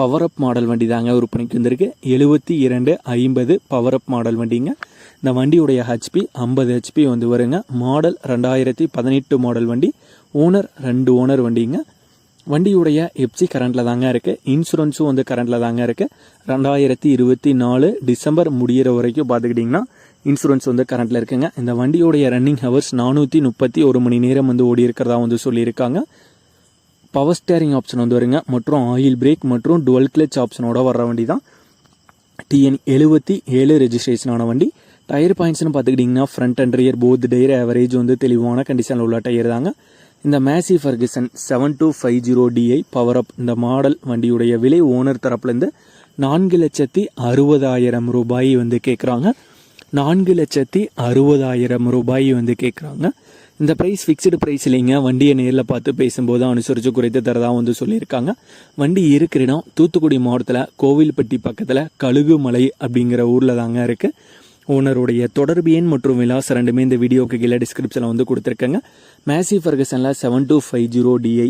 power up model வண்டி தாங்க விற்பனைக்கு வந்திருக்கு. எழுபத்தி இரண்டு ஐம்பது பவர் அப் மாடல் வண்டிங்க. இந்த வண்டியுடைய ஹெச்பி ஐம்பது ஹெச்பி வந்து வருங்க. மாடல் ரெண்டாயிரத்தி பதினெட்டு மாடல் வண்டி. ஓனர் ரெண்டு ஓனர் வண்டிங்க. வண்டியுடைய எப்சி கரண்ட்டில் தாங்க இருக்குது இன்சூரன்ஸும் வந்து கரண்ட்டில் தாங்க இருக்குது ரெண்டாயிரத்தி இருபத்தி நாலு டிசம்பர் முடியிற வரைக்கும் பார்த்துக்கிட்டிங்கன்னா இன்சூரன்ஸ் வந்து கரண்ட்டில் இருக்குங்க. இந்த வண்டியுடைய ரன்னிங் ஹவர்ஸ் நானூற்றி முப்பத்தி ஒரு மணி நேரம் வந்து ஓடி இருக்கிறதா வந்து சொல்லியிருக்காங்க. பவர் ஸ்டேரிங் ஆப்ஷன் வந்து வருங்க. மற்றும் ஆயில் பிரேக் மற்றும் டுவெல் கிளச் ஆப்ஷனோட வர்ற வண்டி தான் டிஎன் எழுபத்தி ஏழு ரெஜிஸ்ட்ரேஷனான வண்டி. டயர் பாயிண்ட்ஸ்னு பார்த்துக்கிட்டிங்கன்னா front and rear both tyre average வந்து தெளிவான கண்டிஷனில் உள்ள டயர் தாங்க. இந்த Massey Ferguson seven two five zero DI power up இந்த மாடல் வண்டியுடைய விலை ஓனர் தரப்புலேருந்து நான்கு லட்சத்தி அறுபதாயிரம் ரூபாய் வந்து கேட்குறாங்க நான்கு லட்சத்தி அறுபதாயிரம் ரூபாய் வந்து கேட்குறாங்க இந்த ப்ரைஸ் ஃபிக்ஸ்டு ப்ரைஸ் இல்லைங்க வண்டியை நேரில் பார்த்து பேசும்போது அனுசரித்து குறைத்து தரதாக வந்து சொல்லியிருக்காங்க. வண்டி இருக்கிற இடம் தூத்துக்குடி மாவட்டத்தில் கோவில்பட்டி பக்கத்தில் கழுகுமலை அப்படிங்கிற ஊரில் தாங்க இருக்குது ஓனருடைய தொடர்பு எண் மற்றும் விலாசம் ரெண்டுமே இந்த வீடியோக்கு கீழே டிஸ்கிரிப்ஷனில் வந்து கொடுத்துருக்கேங்க. Massey ஃபர்கசனில் seven two five zero DI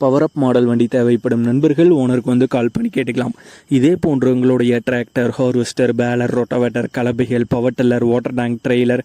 power up model வண்டி தேவைப்படும் நண்பர்கள் ஓனருக்கு வந்து கால் பண்ணி கேட்டுக்கலாம். இதே போன்று உங்களுடைய tractor harvester baler rotavator கலபைகள் power tiller water tank trailer